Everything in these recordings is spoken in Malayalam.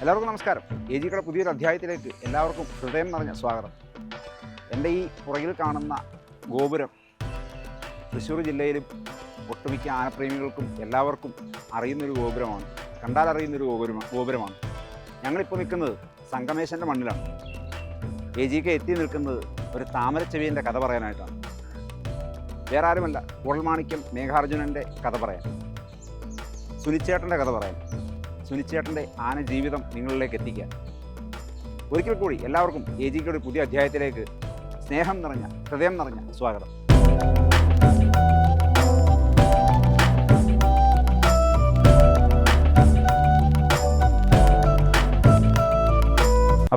എല്ലാവർക്കും നമസ്കാരം. എ ജിയുടെ പുതിയൊരു അധ്യായത്തിലേക്ക് എല്ലാവർക്കും ഹൃദയം നിറഞ്ഞ സ്വാഗതം. എന്റെ ഈ പുറകിൽ കാണുന്ന ഗോപുരം തൃശ്ശൂർ ജില്ലയിലും ഒട്ടുമിക്ക ആനപ്രേമികൾക്കും എല്ലാവർക്കും അറിയുന്നൊരു ഗോപുരമാണ്. കണ്ടാൽ അറിയുന്നൊരു ഗോപുരമാണ് ഗോപുരമാണ്. ഞങ്ങളിപ്പോൾ നിൽക്കുന്നത് സംഗമേശന്റെ മണ്ണിലാണ്. എ ജിക്ക് എത്തി നിൽക്കുന്നത് ഒരു താമരച്ചെവിയന്റെ കഥ പറയാനായിട്ടാണ്. വേറെ ആരുമല്ല ഉൾമാണിക്യം മേഘാർജുനന്റെ കഥ പറയാൻ. സുനിച്ചേട്ടന്റെ കഥ പറയാൻ. സുനിച്ചേട്ടന്റെ ആന ജീവിതം നിങ്ങളിലേക്ക് എത്തിക്കാൻ ഒരിക്കൽ കൂടി എല്ലാവർക്കും എ ജിക്കയുടെ പുതിയ അധ്യായത്തിലേക്ക് സ്നേഹം നിറഞ്ഞ ഹൃദയം നിറഞ്ഞ സ്വാഗതം.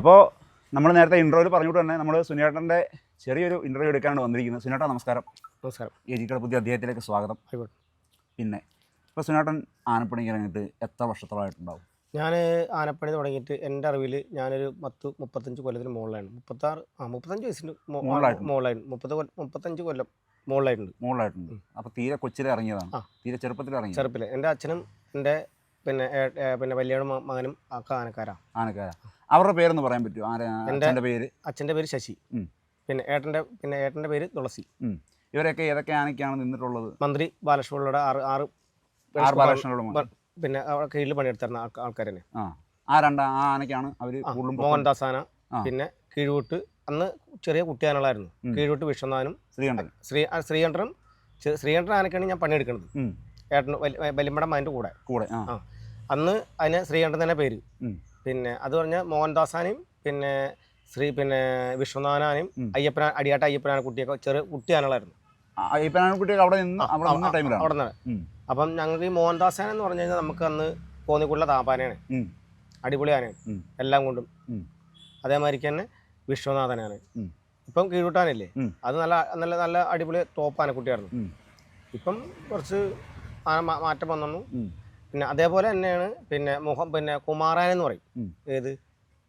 അപ്പോൾ നമ്മൾ നേരത്തെ ഇന്റർവ്യൂവിൽ പറഞ്ഞിട്ട് തന്നെ നമ്മൾ സുനിയേട്ടന്റെ ചെറിയൊരു ഇന്റർവ്യൂ എടുക്കാനാണ് വന്നിരിക്കുന്നത്. സുനിയേട്ടാ നമസ്കാരം. നമസ്കാരം. എ ജിക്കയുടെ പുതിയ അധ്യായത്തിലേക്ക് സ്വാഗതം. പിന്നെ ഇപ്പോൾ സുനാട്ടൻ ആനപ്പണിക്ക് ഇറങ്ങിയിട്ട് എത്ര വർഷത്തോളമായിട്ടുണ്ടാവും ഞാൻ ആനപ്പണി തുടങ്ങിയിട്ട് എന്റെ അറിവിൽ ഞാനൊരു പത്ത് മുപ്പത്തഞ്ച് കൊല്ലത്തിന് മുകളിലാണ്. മുപ്പത്താറ് ആ മുപ്പത്തഞ്ച് വയസ്സിന് മുകളിലായിട്ട് മുകളിലായിട്ടുണ്ട്. മുപ്പത് കൊല്ലം മുപ്പത്തഞ്ച് കൊല്ലം മുകളിലായിട്ടുണ്ട്. മുകളിലായിട്ടുണ്ട്. അപ്പോൾ തീരെ കൊച്ചിലെ ഇറങ്ങിയതാണ്. തീരെ ചെറുപ്പത്തിൽ ഇറങ്ങി ചെറുപ്പിൽ എന്റെ അച്ഛനും എന്റെ പിന്നെ പിന്നെ വലിയ മകനും ഒക്കെ ആനക്കാരാണ് ആനക്കാരാ. അവരുടെ പേരൊന്ന് പറയാൻ പറ്റുമോ? എന്റെ- അച്ഛന്റെ പേര്? അച്ഛന്റെ പേര് ശശി. പിന്നെ ഏട്ടന്റെ പിന്നെ ഏട്ടന്റെ പേര് തുളസി. ഇവരൊക്കെ ഏതൊക്കെ ആനയ്ക്കാണ് നിന്നിട്ടുള്ളത്? മന്ത്രി ബാലകൃഷ്ണപിള്ളയുടെ ആറ് ആറ് പിന്നെ കീഴിൽ പണിയെടുത്തിരുന്ന ആൾക്കാ- ആൾക്കാർ തന്നെ ആ രണ്ടാ ആ ആനക്കാണ് അവർ കൂടുതലും മോഹൻദാസ് ആന പിന്നെ കീഴ്വോട്ട് അന്ന് ചെറിയ കുട്ടിയാനകളായിരുന്നു. ആനകളായിരുന്നു കീഴ്വൂട്ട് വിശ്വനാഥനും ശ്രീകണ്ഠൻ. ശ്രീ ശ്രീകണ്ഠനും ശ്രീകണ്ഠൻ ആനക്കാണ് ഞാൻ പണിയെടുക്കുന്നത്. ഏട്ടൻ വലിയമ്മയുടെ മകന്റെ കൂടെ. കൂടെ ആ. അന്ന് അതിന് ശ്രീകണ്ഠൻ തന്നെ പേര് പിന്നെ അത് പറഞ്ഞ മോഹൻദാസാനെയും പിന്നെ ശ്രീ പിന്നെ വിശ്വനാഥാനെയും ഉം. അയ്യപ്പന അടിയാട്ട അയ്യപ്പനാന കുട്ടിയൊക്കെ ചെറു കുട്ടിയാനകളായിരുന്നു. കുട്ടിയൊക്കെ അവിടെ നിന്ന് അവിടെ നിന്ന് ടൈമിലാണ്. അവിടെ നിന്ന്. അപ്പം ഞങ്ങൾക്ക് ഈ മോഹൻദാസാന എന്ന് പറഞ്ഞു കഴിഞ്ഞാൽ നമുക്ക് അന്ന് കോന്നിക്കുള്ള താപ്പാനയാണ്. അടിപൊളി ആനയാണ്. എല്ലാം കൊണ്ടും. അതേമാതിരിക്ക് തന്നെ വിശ്വനാഥനാണ്. ഇപ്പം കീഴൂട്ടാനില്ലേ. അത് നല്ല നല്ല നല്ല അടിപൊളി ടോപ്പ് ആനക്കുട്ടിയായിരുന്നു. ഇപ്പം കുറച്ച് ആന മാറ്റം വന്നു. പിന്നെ അതേപോലെ തന്നെയാണ് പിന്നെ മുഖം പിന്നെ കുമാറാന എന്ന് പറയും. ഏത്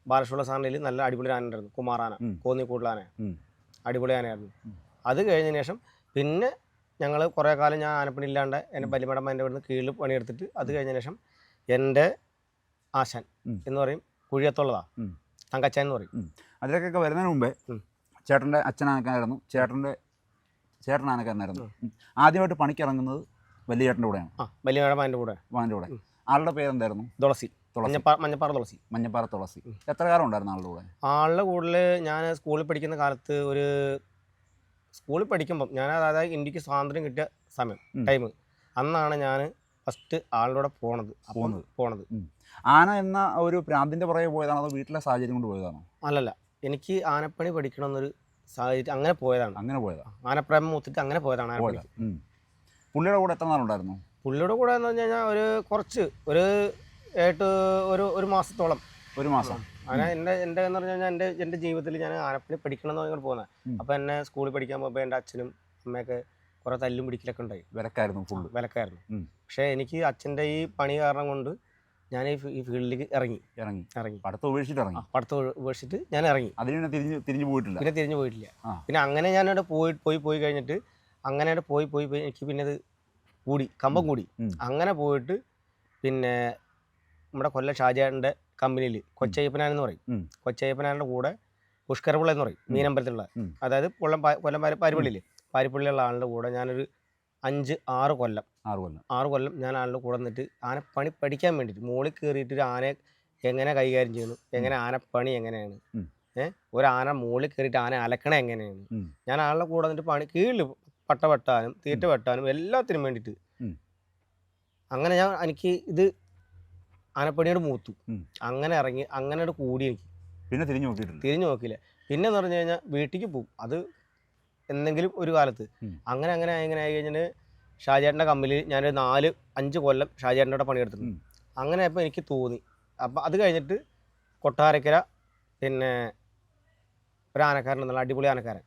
ബാലശുള്ള സാറിന്റെ നല്ല അടിപൊളി ആന ഉണ്ടായിരുന്നു കുമാറാന. ആന അടിപൊളി ആനയായിരുന്നു അത് കഴിഞ്ഞതിന് ശേഷം പിന്നെ ഞങ്ങൾ കുറേ കാലം ഞാൻ ആനപ്പണി ഇല്ലാണ്ട് എന്റെ ബലിമടമ്മ എന്റെ ഇവിടുന്ന് കീഴിൽ പണിയെടുത്തിട്ട് അത് കഴിഞ്ഞ ശേഷം എന്റെ ആശാൻ എന്ന് പറയും കുഴിയത്തുള്ളതാ. തങ്കച്ചൻ എന്ന് പറയും. അതിലേക്കൊക്കെ വരുന്നതിന് മുമ്പേ ചേട്ടന്റെ അച്ഛൻ ആനക്കാരായിരുന്നു ചേട്ടന്റെ ചേട്ടൻ ആനക്കാരനായിരുന്നു. ആദ്യമായിട്ട് പണിക്ക് ഇറങ്ങുന്നത് വലിയ ചേട്ടന്റെ കൂടെയാണ്. ആ വലിയ മേടം അതിന്റെ കൂടെ. വാന്റെ കൂടെ. ആളുടെ പേരെന്തായിരുന്നു? തുളസി. തുളസി. മഞ്ഞപ്പാറ മഞ്ഞപ്പാറ തുളസി. മഞ്ഞപ്പാറ തുളസി. എത്ര കാലം ഉണ്ടായിരുന്നു ആളുടെ കൂടെ? ആളുടെ കൂടുതൽ ഞാൻ സ്കൂളിൽ പഠിക്കുന്ന കാലത്ത് ഒരു സ്കൂളിൽ പഠിക്കുമ്പം ഞാൻ അതായത് എനിക്ക് സ്വാതന്ത്ര്യം കിട്ടിയ സമയം. ടൈം അന്നാണ് ഞാൻ ഫസ്റ്റ് ആളിലൂടെ പോണത്. പോണത് പോകുന്നത്. പോണത്. ആന എന്ന ഒരു പ്രാന്തിന്റെ പുറകെ പോയതാണോ അതോ വീട്ടിലെ സാഹചര്യം കൊണ്ട് പോയതാണോ? അല്ലല്ല. എനിക്ക് ആനപ്പണി പഠിക്കണമെന്നൊരു സാഹചര്യം അങ്ങനെ പോയതാണ്. അങ്ങനെ പോയതാണ് ആനപ്രേമം മൂത്തിട്ട് അങ്ങനെ പോയതാണ് ആനപ്പണി. പുള്ളിയുടെ കൂടെ എത്ര നാളുണ്ടായിരുന്നു? പുള്ളിയുടെ കൂടെ എന്ന് പറഞ്ഞു കഴിഞ്ഞാൽ ഒരു കുറച്ച് ഒരു ഏട്ട് ഒരു ഒരു മാസത്തോളം. ഒരു മാസം. അങ്ങനെ എന്റെ എന്റെ എന്ന് പറഞ്ഞു കഴിഞ്ഞാൽ എന്റെ എന്റെ ജീവിതത്തിൽ ഞാൻ ആനപ്പിണി പഠിക്കണം എന്ന് പറഞ്ഞാൽ പോകുന്നത് അപ്പൊ അപ്പോൾ എന്നെ സ്കൂളിൽ പഠിക്കാൻ പോകുമ്പോൾ എന്റെ അച്ഛനും അമ്മയൊക്കെ കുറേ തല്ലും പിടിക്കലൊക്കെ ഉണ്ടായി. വിലക്കായിരുന്നു ഫുൾ വിലക്കായിരുന്നു. പക്ഷെ എനിക്ക് അച്ഛന്റെ ഈ പണി കാരണം കൊണ്ട് ഞാൻ ഈ ഫീൽഡിലേക്ക് ഇറങ്ങി. ഇറങ്ങി. ഇറങ്ങി. പഠിത്തം ഉപേക്ഷിച്ചിട്ട് ഇറങ്ങി. പഠിത്തം ഉപേക്ഷിച്ചിട്ട് ഞാൻ ഇറങ്ങി. അതിനെ തിരിഞ്ഞു തിരിഞ്ഞ് തിരിഞ്ഞു പോയിട്ടില്ല. പിന്നെ തിരിഞ്ഞു പോയിട്ടില്ല. പിന്നെ അങ്ങനെ ഞാൻ അവിടെ പോയി പോയി പോയി കഴിഞ്ഞിട്ട് അങ്ങനെ അവിടെ പോയി പോയി പോയി എനിക്ക് പിന്നെ അത് കൂടി കമ്പം കൂടി. അങ്ങനെ പോയിട്ട് പിന്നെ നമ്മുടെ കൊല്ലം ഷാജാന്റെ കമ്പനിയിൽ കൊച്ചയ്യപ്പനാനെന്ന് പറയും. കൊച്ചയ്യപ്പനാനുടെ കൂടെ പുഷ്കരപിള്ള എന്ന് പറയും. മീനമ്പലത്തിലുള്ള. അതായത് കൊല്ലം കൊല്ലം പാരിപ്പള്ളിയിൽ പാരിപ്പള്ളിയുള്ള ആളുടെ കൂടെ ഞാനൊരു അഞ്ച് ആറ് കൊല്ലം ആറ് കൊല്ലം. ആറ് കൊല്ലം ഞാൻ ആളുടെ കൂടെ നിന്നിട്ട് ആന പണി പഠിക്കാൻ വേണ്ടിയിട്ട് മുകളിൽ കയറിയിട്ട് ഒരു ആനയെ എങ്ങനെ കൈകാര്യം ചെയ്യുന്നു എങ്ങനെ ആനപ്പണി എങ്ങനെയാണ് ഏഹ് ഒരു ആന മുകളിൽ കയറിയിട്ട് ആന അലക്കണ എങ്ങനെയാണ്? ഞാൻ ആളുടെ കൂടെ നിന്നിട്ട് പണി കീഴിൽ പട്ട വെട്ടാനും തീറ്റ വെട്ടാനും എല്ലാത്തിനും വേണ്ടിയിട്ട് അങ്ങനെ ഞാൻ എനിക്ക് ഇത് ആനപ്പണിയോട് മൂത്തു. അങ്ങനെ ഇറങ്ങി അങ്ങനെ കൂടി എനിക്ക് പിന്നെ തിരിഞ്ഞു നോക്കിയിട്ടില്ല തിരിഞ്ഞു നോക്കില്ല പിന്നെ എന്ന് പറഞ്ഞു കഴിഞ്ഞാൽ വീട്ടിലേക്ക് പോകും. അത് എന്തെങ്കിലും ഒരു കാലത്ത്. അങ്ങനെ അങ്ങനെ ആയി ഇങ്ങനെ ആയി കഴിഞ്ഞാൽ ഷാജേട്ടന്റെ കമ്പനിയിൽ ഞാനൊരു നാല് അഞ്ച് കൊല്ലം ഷാജേട്ടന്റെ കൂടെ പണിയെടുത്തിട്ടുണ്ട്. അങ്ങനെ ആയപ്പോൾ എനിക്ക് തോന്നി. അപ്പം അത് കഴിഞ്ഞിട്ട് കൊട്ടാരക്കര പിന്നെ ഒരു ആനക്കാരൻ നല്ല അടിപൊളി ആനക്കാരൻ.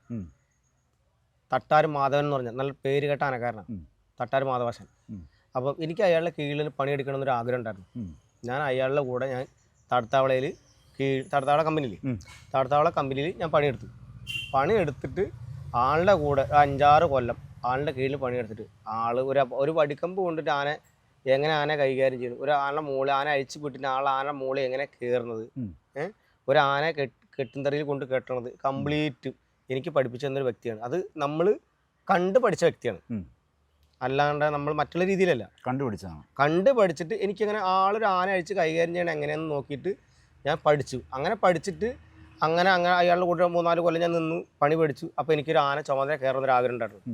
തട്ടാർ തട്ടാരും മാധവൻ എന്ന് പറഞ്ഞ നല്ല പേര് കേട്ട ആനക്കാരനാണ്. തട്ടാർ മാധവാശൻ. അപ്പം എനിക്ക് അയാളുടെ കീഴിൽ പണിയെടുക്കണം എന്നൊരു ആഗ്രഹം ഉണ്ടായിരുന്നു. ഞാൻ അയാളുടെ കൂടെ ഞാൻ തടത്താവളയിൽ കീഴ് തടത്താവള കമ്പനിയിൽ. തടത്താവള കമ്പനിയിൽ ഞാൻ പണിയെടുത്തു. പണിയെടുത്തിട്ട് ആളുടെ കൂടെ ഒരു അഞ്ചാറ് കൊല്ലം ആളുടെ കീഴിൽ പണിയെടുത്തിട്ട് ആൾ ഒരു ഒരു വടിക്കമ്പ് കൊണ്ടിട്ട് ആനെ എങ്ങനെ ആന കൈകാര്യം ചെയ്തു? ഒരു ആന മൂളി ആന അഴിച്ചു വിട്ടിട്ട് ആൾ ആന മൂളി എങ്ങനെ കയറുന്നത്? ഏഹ് ഒരു ആന കെട്ട് കെട്ടുന്തറയിൽ കൊണ്ട് കെട്ടണത് കംപ്ലീറ്റ് എനിക്ക് പഠിപ്പിച്ചു തന്നൊരു വ്യക്തിയാണ്. അത് നമ്മൾ കണ്ട് പഠിച്ച വ്യക്തിയാണ്. അല്ലാണ്ട് നമ്മൾ മറ്റുള്ള രീതിയിലല്ല. കണ്ടുപിടിച്ചാണ് കണ്ട് പഠിച്ചിട്ട് എനിക്കങ്ങനെ ആളൊരു ആന അഴിച്ച് കൈകാര്യം ചെയ്യണം എങ്ങനെയാണെന്ന് നോക്കിയിട്ട് ഞാൻ പഠിച്ചു. അങ്ങനെ പഠിച്ചിട്ട് അങ്ങനെ അങ്ങനെ അയാളുടെ കൂടെ മൂന്നാൽ കൊല്ലം ഞാൻ നിന്നു പണി പഠിച്ചു. അപ്പോൾ എനിക്കൊരു ആന ചുമതല കയറുന്നൊരു ആഗ്രഹം ഉണ്ടായിരുന്നു.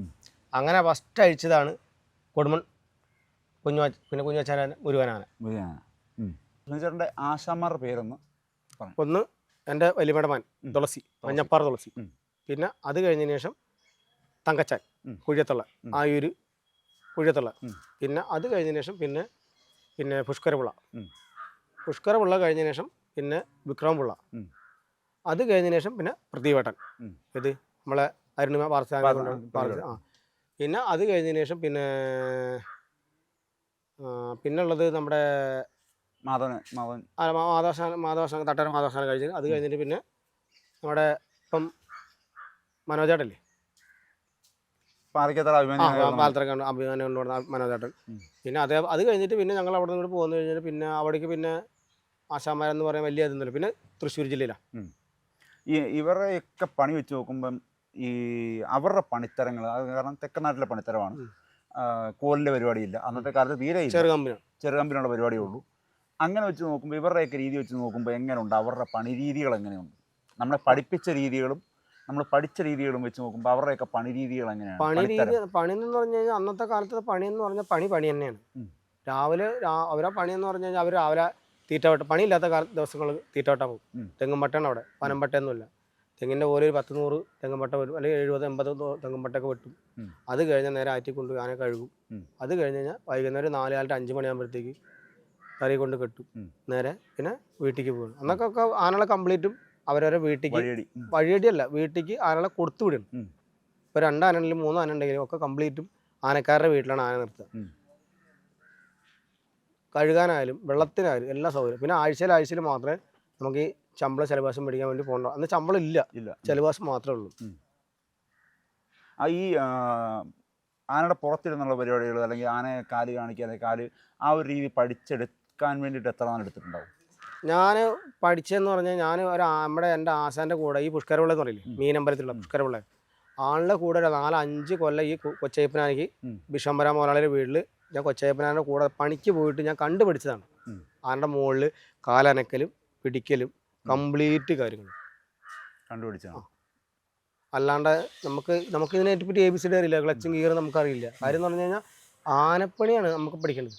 അങ്ങനെ ഫസ്റ്റ് അഴിച്ചതാണ് കൊടുമൺ കുഞ്ഞു പിന്നെ കുഞ്ഞുവച്ചാന മുരുവനാന മുരുകനാണ് ആശാമാരുടെ പേരൊന്ന് ഒന്ന് എന്റെ വലിയമ്മയുടെ. തുളസി മഞ്ഞപ്പാറ തുളസി. പിന്നെ അത് കഴിഞ്ഞതിന് ശേഷം തങ്കച്ചാൻ. കുഴിയത്തുള്ള ആ ആയൂര് കുഴിയത്തുള്ള പിന്നെ അത് കഴിഞ്ഞതിന് ശേഷം പിന്നെ പിന്നെ പുഷ്കരപുള്ള പുഷ്കരപുള്ള കഴിഞ്ഞ കഴിഞ്ഞതിന് ശേഷം പിന്നെ വിക്രമപുള്ള. അത് കഴിഞ്ഞതിന് ശേഷം പിന്നെ പ്രതിവേട്ടൻ. ഇത് നമ്മളെ അരുണിമ പാർസ്ഥാന ആ, പിന്നെ അത് കഴിഞ്ഞതിന് ശേഷം പിന്നെ പിന്നുള്ളത് പിന്നെ ഉള്ളത് നമ്മുടെ മാധവൻ മാധവൻ. ആ, മാ- മാധവസ്ഥാനം മാധവസ്ഥാനം തട്ടര മാധവസ്ഥാനം കഴിച്ച് അത് കഴിഞ്ഞിട്ട് പിന്നെ നമ്മുടെ ഇപ്പം മനോജേട്ടല്ലേ പാറയ്ക്കത്തറ അഭിമാനി പാലത്തറക്കാണ് അഭിമാനം മനോദേട്ടൻ പിന്നെ അതേ അത് കഴിഞ്ഞിട്ട് പിന്നെ ഞങ്ങൾ അവിടെ നിന്ന് പോകുന്നു കഴിഞ്ഞാൽ പിന്നെ അവിടേക്ക് പിന്നെ ആശാമാരെന്ന് പറയാൻ വലിയ ഇതൊന്നുമില്ല. പിന്നെ തൃശ്ശൂർ ജില്ലയിലാണ് ഈ ഇവരെയൊക്കെ പണി വെച്ച് നോക്കുമ്പം ഈ അവരുടെ പണിത്തരങ്ങൾ അത് കാരണം തെക്കനാട്ടിലെ പണിത്തരമാണ്. ഉം. ആ, കോലിന്റെ പരിപാടിയില്ല. അന്നത്തെ കാലത്ത് തീരെ ചെറു കമ്പനിയാണ് ചെറുകമ്പിനുള്ള പരിപാടിയേ ഉള്ളൂ. അങ്ങനെ വെച്ച് നോക്കുമ്പോൾ ഇവരുടെയൊക്കെ രീതി വെച്ച് നോക്കുമ്പോൾ എങ്ങനെയുണ്ട് അവരുടെ പണി രീതികൾ എങ്ങനെയുണ്ട് നമ്മളെ പഠിപ്പിച്ച രീതികളും നമ്മൾ പഠിച്ച രീതികളും വെച്ച് നോക്കുമ്പോൾ അവരുടെയൊക്കെ പണി രീതികൾ എങ്ങനെയാണ്? പണി. രീതി പണി എന്ന് പറഞ്ഞു കഴിഞ്ഞാൽ അന്നത്തെ കാലത്ത് പണി എന്ന് പറഞ്ഞാൽ പണി പണി തന്നെയാണ്. രാവിലെ അവരെ പണി എന്ന് പറഞ്ഞു കഴിഞ്ഞാൽ അവർ രാവിലെ തീറ്റ വെട്ട പണിയില്ലാത്ത കാല ദിവസങ്ങൾ തീറ്റ വെട്ടാൻ പോകും. തെങ്ങും പട്ടയാണ് അവിടെ. പനമ്പട്ടയൊന്നുമില്ല തെങ്ങിന്റെ പോലെ ഒരു പത്ത് നൂറ് തെങ്ങുംപട്ട വരും. അല്ലെങ്കിൽ എഴുപത് എൺപത് തെങ്ങുംപട്ടൊക്കെ തെങ്ങും വെട്ടും. അത് കഴിഞ്ഞാൽ നേരെ ആറ്റി കൊണ്ട് ആനെ കഴുകും. അത് കഴിഞ്ഞ് കഴിഞ്ഞാൽ വൈകുന്നേരം നാല് കാലത്ത് അഞ്ച് മണിയാകുമ്പോഴത്തേക്ക് കറി കൊണ്ട് കെട്ടും. നേരെ പിന്നെ വീട്ടിലേക്ക് പോകും. അന്നൊക്കെ ആനകളെ കംപ്ലീറ്റും അവരവരെ വീട്ടിക്ക്. വഴിയടിയല്ല വീട്ടിക്ക് ആനകളെ കൊടുത്തു വിടും ഇപ്പൊ ഇപ്പോൾ രണ്ട് മൂന്ന് ആന ഉണ്ടെങ്കിലും ഒക്കെ കംപ്ലീറ്റും ആനക്കാരുടെ വീട്ടിലാണ് ആന നിർത്തുക. കഴുകാനായാലും വെള്ളത്തിനായാലും എല്ലാ സൗകര്യം പിന്നെ ആഴ്ചയിൽ ആഴ്ചയിൽ മാത്രമേ നമുക്ക് ഈ ശമ്പള ചെലവാസം മേടിക്കാൻ വേണ്ടി പോകണ്ട അന്ന് ശമ്പളം ഇല്ല. ഇല്ല. ചെലവാസം മാത്രമേ ഉള്ളൂ. ആ ഈ ആനയുടെ പുറത്തിരുന്നുള്ള പരിപാടികൾ അല്ലെങ്കിൽ ആനയെ കാൽ കാണിക്കുക അല്ലെങ്കിൽ കാൽ ആ ഒരു രീതി പഠിച്ചെടുക്കാൻ വേണ്ടിയിട്ട് എത്ര നാൾ എടുത്തിട്ടുണ്ടാവും? ഞാൻ പഠിച്ചതെന്ന് പറഞ്ഞാൽ ഞാൻ ഒരു നമ്മുടെ എന്റെ ആശാന്റെ കൂടെ ഈ പുഷ്കരപിള്ള എന്ന് പറയില്ലേ. മീനമ്പലത്തിലുള്ള പുഷ്കരപിള്ള. ആളുടെ കൂടെ ഒരു നാലഞ്ച് അഞ്ച് കൊല്ലം ഈ കൊച്ചയപ്പനാനിക്ക് കൊച്ചയ്യപ്പനാനിക്ക്. ബിഷംബര മോലാളിയുടെ വീട്ടിൽ ഞാൻ കൊച്ചയ്യപ്പനാന്റെ കൂടെ പണിക്ക് പോയിട്ട് ഞാൻ കണ്ടുപിടിച്ചതാണ്. ആളുടെ മുകളിൽ കാലനക്കലും പിടിക്കലും കംപ്ലീറ്റ് കാര്യങ്ങൾ കണ്ടുപിടിച്ചാണ് അല്ലാണ്ട് നമുക്ക് നമുക്ക് ഇതിനെ പറ്റി എ ബി സി ഡി അറിയില്ല ക്ലച്ചും ഗിയറും നമുക്കറിയില്ല. കാര്യം എന്ന് പറഞ്ഞു കഴിഞ്ഞാൽ ആനപ്പണിയാണ് നമുക്ക് പഠിക്കേണ്ടത്.